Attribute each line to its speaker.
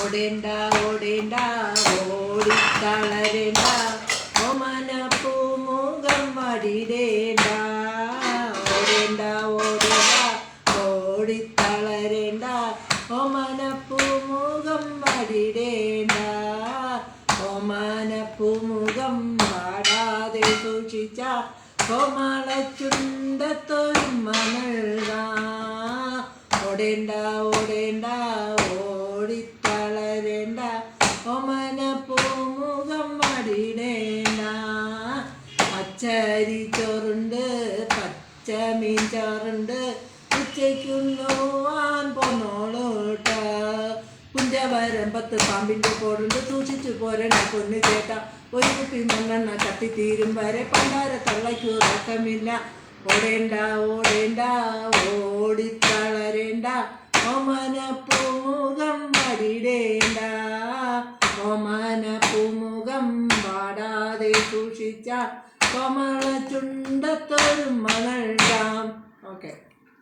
Speaker 1: ഓടേണ്ട ഓടേണ്ട ഓടിത്തളരേണ്ട. ഓമന പൂമുഖം വടിരേണ്ട ഓടേണ്ട ഓടേണ്ട ഓടിത്തളരേണ്ട. ഓമന പൂമുഖം വടിരേണ്ട ഓമന പൂമുഖം വാടാതെ സൂക്ഷിച്ച കോമള ചുണ്ടത്തൊരുമ നൽകാം. ഓടേണ്ട ഓടേണ്ട ഓടിത്തളരേണ്ട ഓമന പൂമുഖം മടിടേണ്ട. പച്ചരി ചോറുണ്ട് പച്ചമീൻ ചോറുണ്ട്. ഉച്ചയ്ക്കുണ്ണുവാൻ പോന്നോളൂട്ട. കുഞ്ചവരമ്പത്ത് പാമ്പിന്റെ പോടുണ്ട്. സൂക്ഷിച്ചു പോരണ പൊന്നു ചേട്ട. ഒരു കുപ്പി മണ്ണെണ്ണ കത്തിത്തീരും വരെ. പണ്ടാര തള്ളയ്ക്കു ഉറക്കമില്ല. ഓടേണ്ട ഓടേണ്ട ഓടിത്തളരേണ്ട. ഓമന പൂമുഖം വടിടേണ്ട ഓമന പൂമുഖം വാടാതെ സൂക്ഷിച്ച കോമള ചുണ്ടത്തൊരു മണൽകാം ഓക്കെ.